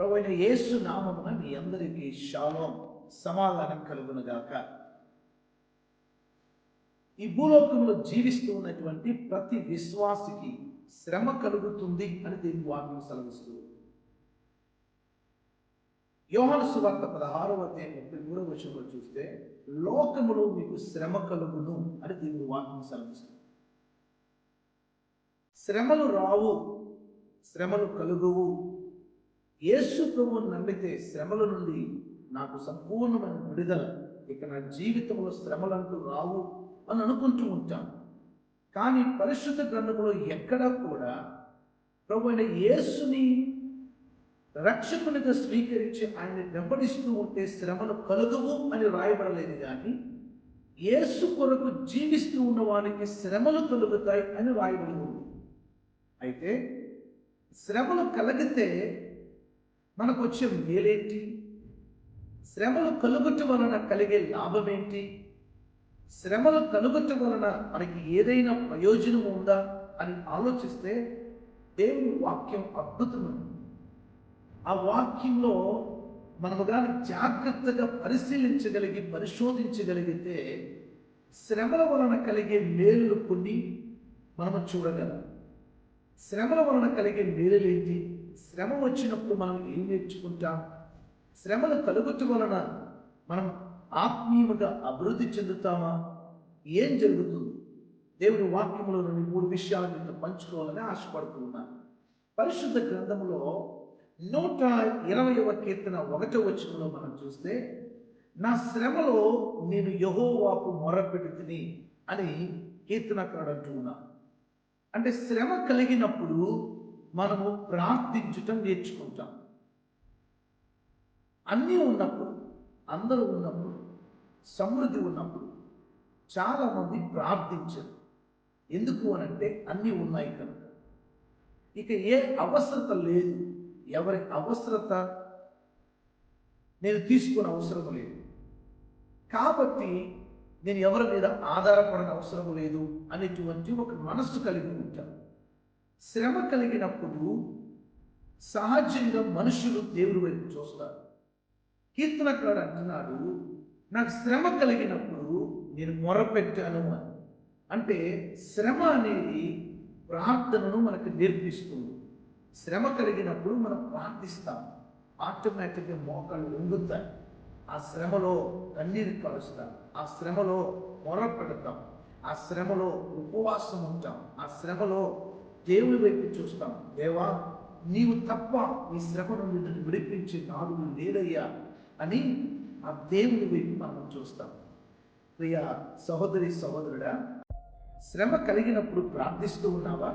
ప్రభు అయిన యేసు నామమున మీ అందరికీ శాలోం సమాధానం కలుగునుగాక ఈ భూలోకంలో జీవిస్తూ ఉన్నటువంటి ప్రతి విశ్వాసికి శ్రమ కలుగుతుంది అని దీని వాక్యం సెలవిస్తుంది. యోహన సువార్త పదహారవ అధ్యాయం ముప్పై మూడవ వచనంలో చూస్తే లోకములో మీకు శ్రమ కలుగును అని దీని వాక్యం సెలవిస్తుంది. శ్రమలు రావు శ్రమలు కలుగువు యేసు ప్రభువును నమ్మితే శ్రమల నుండి నాకు సంపూర్ణమైన విడుదల. ఇక నా జీవితంలో శ్రమలంటూ రావు అని అనుకుంటూ ఉంటాను. కానీ పరిశుద్ధ గ్రంథంలో ఎక్కడా కూడా ప్రభు అయిన యేసుని రక్షకునిగా స్వీకరించి ఆయన్ని వెంబడిస్తూ ఉంటే శ్రమలు కలుగువు అని రాయబడలేదు కానీ యేసు కొరకు జీవిస్తూ ఉన్న వారికి శ్రమలు కలుగుతాయి అని రాయబడి ఉంది అయితే శ్రమలు కలిగితే మనకు వచ్చే మేలేంటి? శ్రమలు కలుగుట వలన కలిగే లాభం ఏంటి శ్రమలు కలుగుట వలన మనకి ఏదైనా ప్రయోజనం ఉందా అని ఆలోచిస్తే దేవుని వాక్యం అద్భుతమైనది ఆ వాక్యంలో మనము కానీ జాగ్రత్తగా పరిశీలించగలిగి పరిశోధించగలిగితే శ్రమల వలన కలిగే మేలులు కొన్ని మనము చూడగలం. శ్రమల వలన కలిగే మేలులేంటి? శ్రమ వచ్చినప్పుడు మనం ఏం నేర్చుకుంటాం? శ్రమలు కలుగుట వలన మనం ఆత్మీయముగా అభివృద్ధి చెందుతామా? ఏం జరుగుతుంది? దేవుని వాక్యములో రెండు మూడు విషయాలు మీద పంచుకోవాలని ఆశపడుతున్నాను పరిశుద్ధ గ్రంథములో నూట ఇరవైవ కీర్తన ఒకటో వచనంలో మనం చూస్తే నా శ్రమలో నేను యహోవాకు మొరపెడుతుని అని కీర్తనకాడు అంటూ అంటే శ్రమ కలిగినప్పుడు మనము ప్రార్థించటం నేర్చుకుంటాం. అన్నీ ఉన్నప్పుడు అందరూ ఉన్నప్పుడు సమృద్ధి ఉన్నప్పుడు చాలామంది ప్రార్థించరు. ఎందుకు అనంటే అన్నీ ఉన్నాయి కనుక. ఇక ఏ అవసరత లేదు. ఎవరి అవసరత నేను తీసుకునే అవసరం లేదు. కాబట్టి నేను ఎవరి మీద ఆధారపడిన అవసరం లేదు అనేటువంటి ఒక మనస్సు కలిగి ఉంటాను. శ్రమ కలిగినప్పుడు సహజంగా మనుషులు దేవుడి వైపు చూస్తారు. కీర్తనకాడు అంటున్నాడు నాకు శ్రమ కలిగినప్పుడు నేను మొరపెట్టాను అని. అంటే శ్రమ అనేది ప్రార్థనను మనకు నేర్పిస్తుంది. శ్రమ కలిగినప్పుడు మనం ప్రార్థిస్తాం. ఆటోమేటిక్గా మోకాళ్ళు వంగుతాయి. ఆ శ్రమలో కన్నీరు కలుస్తాం. ఆ శ్రమలో మొర పెడతాం ఆ శ్రమలో ఉపవాసం ఉంటాం. ఆ శ్రమలో దేవుని వైపు చూస్తాం దేవా నీవు తప్ప ఈ శ్రమ నుండి నన్ను విడిపించే నాడు లేదయ్యా అని ఆ దేవుని వైపు మనం చూస్తాం ప్రియా సహోదరి సహోదరుడా శ్రమ కలిగినప్పుడు ప్రార్థిస్తూ ఉన్నావా?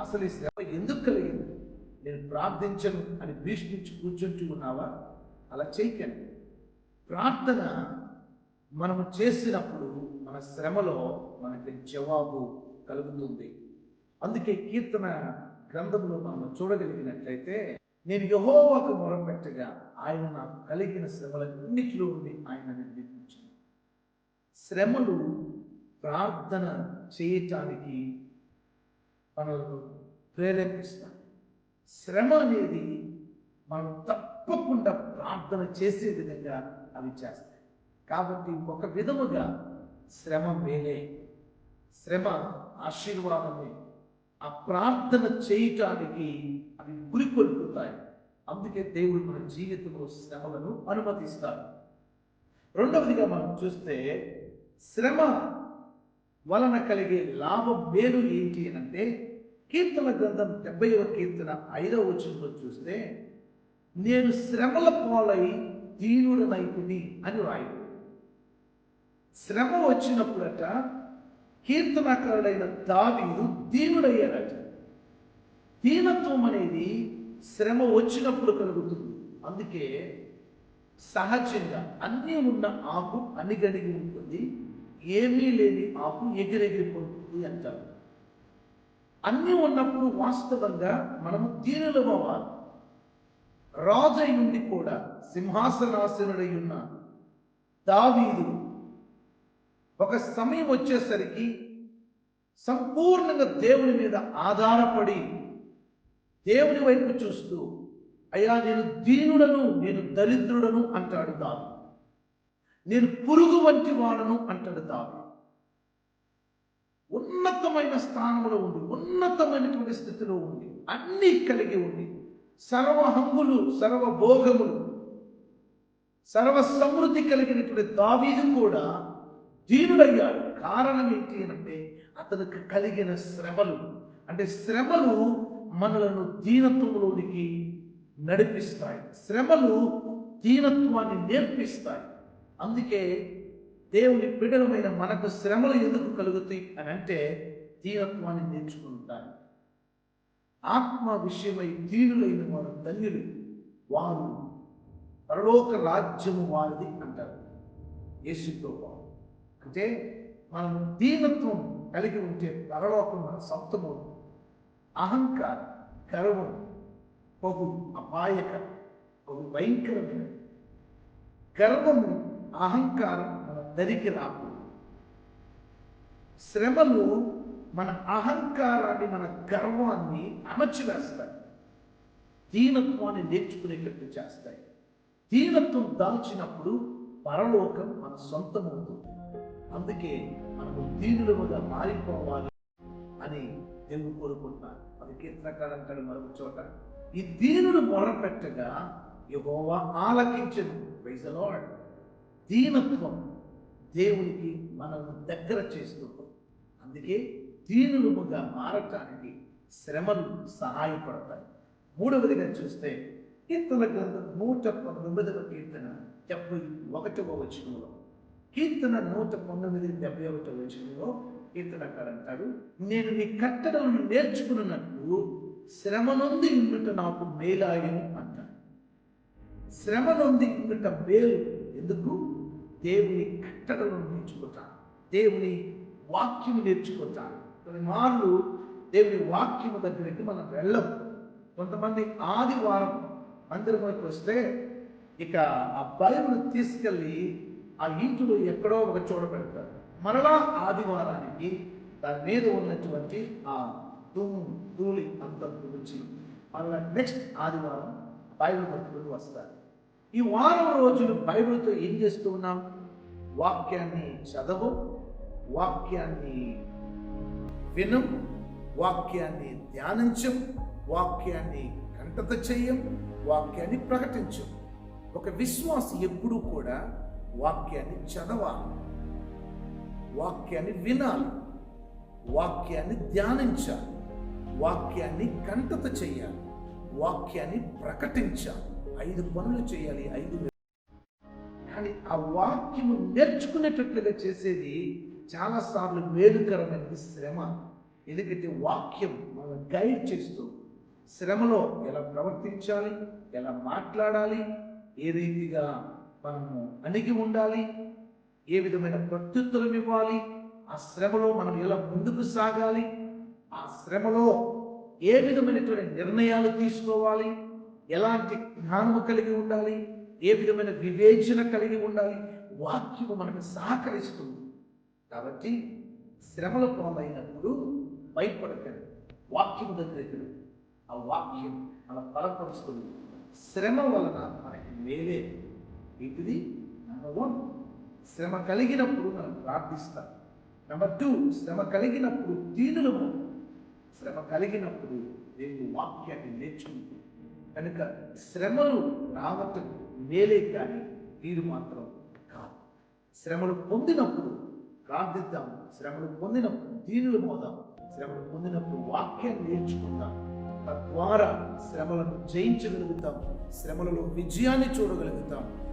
అసలు ఈ శ్రమ ఎందుకు కలిగింది? నేను ప్రార్థించను అని భీష్మించి కూర్చుంటూ ఉన్నావా? అలా చేయకండి. ప్రార్థన మనము చేసినప్పుడు మన శ్రమలో మనకి జవాబు కలుగుతుంది. అందుకే కీర్తన గ్రంథంలో మనం చూడగలిగినట్లయితే నేను యహోవాకు మొరపెట్టగా ఆయన నాకు కలిగిన శ్రమలన్నిటిలో ఉండి ఆయన నిర్మించింది శ్రమలు ప్రార్థన చేయటానికి మనల్ని ప్రేరేపిస్తాయి. శ్రమ అనేది మనం తప్పకుండా ప్రార్థన చేసే విధంగా అవి చేస్తాయి. కాబట్టి ఒక విధముగా శ్రమ మేలే. శ్రమ ఆశీర్వాదమే. ఆ ప్రార్థన చేయటానికి అవి గురికొల్పుతాయి అందుకే దేవుడు మన జీవితంలో శ్రమలను అనుమతిస్తాడు. రెండవదిగా మనం చూస్తే శ్రమ వలన కలిగే లాభం మేలు ఏంటి అంటే కీర్తన గ్రంథం డెబ్బైవ కీర్తన ఐదవ వచనంలో చూస్తే నేను శ్రమల పాలై దీనుడనైపుని అని రాయడు శ్రమ వచ్చినప్పుడట కీర్తనకారుడైన దావీదు దీనుడయ్యాడట. దీనత్వం అనేది శ్రమ వచ్చినప్పుడు కలుగుతుంది. అందుకే సహజంగా అన్నీ ఉన్న ఆకు అనిగడిగి ఉంటుంది. ఏమీ లేని ఆకు ఎగిరెగిరిపోతుంది అంటారు. అన్నీ ఉన్నప్పుడు వాస్తవంగా మనము దీనులం అవ్వాలి రాజై నుండి కూడా సింహాసనాసనుడై ఉన్న దావీదు ఒక సమయం వచ్చేసరికి సంపూర్ణంగా దేవుని మీద ఆధారపడి దేవుని వైపు చూస్తూ అయ్యా నేను దీనుడను నేను దరిద్రుడను అంటాడు దావి నేను పురుగు వంటి వాడను అంటాడు దావి ఉన్నతమైన స్థానంలో ఉండి ఉన్నతమైనటువంటి స్థితిలో ఉండి అన్నీ కలిగి ఉండి సర్వ హంగులు సర్వ భోగములు సర్వ సమృద్ధి కలిగినటువంటి దావీదు కూడా దీనుడయ్యాడు కారణం ఏంటి అంటే అతనికి కలిగిన శ్రమలు. అంటే శ్రమలు మనలను దీనత్వంలోనికి నడిపిస్తాయి. శ్రమలు దీనత్వాన్ని నేర్పిస్తాయి. అందుకే దేవుని బిడలమైన మనకు శ్రమలు ఎందుకు కలుగుతాయి అని అంటే దీనత్వాన్ని నేర్చుకుంటారు. ఆత్మ విషయమై దీనులైన వారు ధన్యులు వారు పరలోక రాజ్యము వారిది అంటారు. యేసుతో అంటే మనం దీనత్వం కలిగి ఉంటే పరలోకం మన సొంతమవుతుంది అహంకారం గర్వం బహు అపాయక బహు భయంకరమైన. గర్వము అహంకారం మన దరికి రాకూడదు శ్రమలు మన అహంకారాన్ని మన గర్వాన్ని అమర్చివేస్తాయి దీనత్వాన్ని నేర్చుకునేటట్టు చేస్తాయి. దీనత్వం దాల్చినప్పుడు పరలోకం మన సొంతమవుతుంది అందుకే మనము దీనులుగా మారిపోవాలి అని దేవుడు కోరుకుంటున్నాను అది కీర్తనకాడు అంటాడు మరొక చోట ఈ దీనుడు మొరపెట్టగా యహోవా ఆలకించను ప్రైజ్ దీనత్వం దేవునికి మనల్ని దగ్గర చేస్తుంది. అందుకే దీనులుగా మారటానికి శ్రమలు సహాయపడతాయి. మూడవదిగా చూస్తే కీర్తన గ్రంథం నూట పంతొమ్మిదవ కీర్తన డెబ్బై ఒకటవ వచనంలో. కీర్తన నూట పంతొమ్మిది డెబ్బై ఒకటవ విషయంలో కీర్తనకారు అంటాడు నేను నీ కట్టడలను నేర్చుకున్నట్టు శ్రమ నుండి ఉండుట నాకు మేలాయను అంటాడు శ్రమ నుండి ఉండుట మేలు ఎందుకు? దేవుని కట్టడలను నేర్చుకుంటాను దేవుని వాక్యం నేర్చుకుంటాను కొన్ని మార్లు దేవుని వాక్యం దగ్గరికి మనం వెళ్ళం. కొంతమంది ఆదివారం మందిరంలోకి వస్తే ఇక ఆ బైబిల్ తీసుకెళ్ళి ఆ ఇంటిలో ఎక్కడో ఒక చోట పెడతారు. మరలా ఆదివారానికి దాని మీద ఉన్నటువంటి ఆ దుమ్ము ధూళి అంత గురించి మరలా నెక్స్ట్ ఆదివారం బైబిల్ పట్టుకుని వస్తారు. ఈ వారం రోజులు బైబిల్తో ఏం చేస్తూ ఉన్నాం? వాక్యాన్ని చదవం వాక్యాన్ని వినం వాక్యాన్ని ధ్యానించం వాక్యాన్ని కంటత చెయ్యం వాక్యాన్ని ప్రకటించం. ఒక విశ్వాసి ఎప్పుడూ కూడా వాక్యాన్ని చదవాలి. వాక్యాన్ని వినాలి. వాక్యాన్ని ధ్యానించాలి. వాక్యాన్ని కంటత చెయ్యాలి వాక్యాన్ని ప్రకటించాలి. ఐదు పనులు చేయాలి. ఐదు కానీ ఆ వాక్యము నేర్చుకునేటట్లుగా చేసేది చాలాసార్లు మేలుకరమైనది శ్రమ. ఎందుకంటే వాక్యం మనం గైడ్ చేస్తూ శ్రమలో ఎలా ప్రవర్తించాలి ఎలా మాట్లాడాలి ఏ రీతిగా మనము అణిగి ఉండాలి ఏ విధమైన ప్రత్యుత్తరం ఇవ్వాలి ఆ శ్రమలో మనం ఎలా ముందుకు సాగాలి ఆ శ్రమలో ఏ విధమైనటువంటి నిర్ణయాలు తీసుకోవాలి ఎలాంటి జ్ఞానము కలిగి ఉండాలి ఏ విధమైన వివేచన కలిగి ఉండాలి వాక్యము మనకు సహకరిస్తుంది. కాబట్టి శ్రమల పాలైనప్పుడు భయపడకండి వాక్యం దగ్గర ఆ వాక్యం మన బలపరుస్తుంది. శ్రమ వలన మనకి మేలే. వీటిది నెంబర్ వన్ శ్రమ కలిగినప్పుడు మనం ప్రార్థిస్తాం. నెంబర్ టూ శ్రమ కలిగినప్పుడు దీనులము శ్రమ కలిగినప్పుడు దేవుని వాక్యాన్ని నేర్చుకుంటాం. కనుక శ్రమలు రావటం మేలే కానీ వీరు మాత్రం కాదు. శ్రమలు పొందినప్పుడు ప్రార్థిద్దాం. శ్రమలు పొందినప్పుడు దీనులు మోదాం శ్రమలు పొందినప్పుడు వాక్యాన్ని నేర్చుకుందాం. తద్వారా శ్రమలను జయించగలుగుతాం. శ్రమలలో విజయాన్ని చూడగలుగుతాం.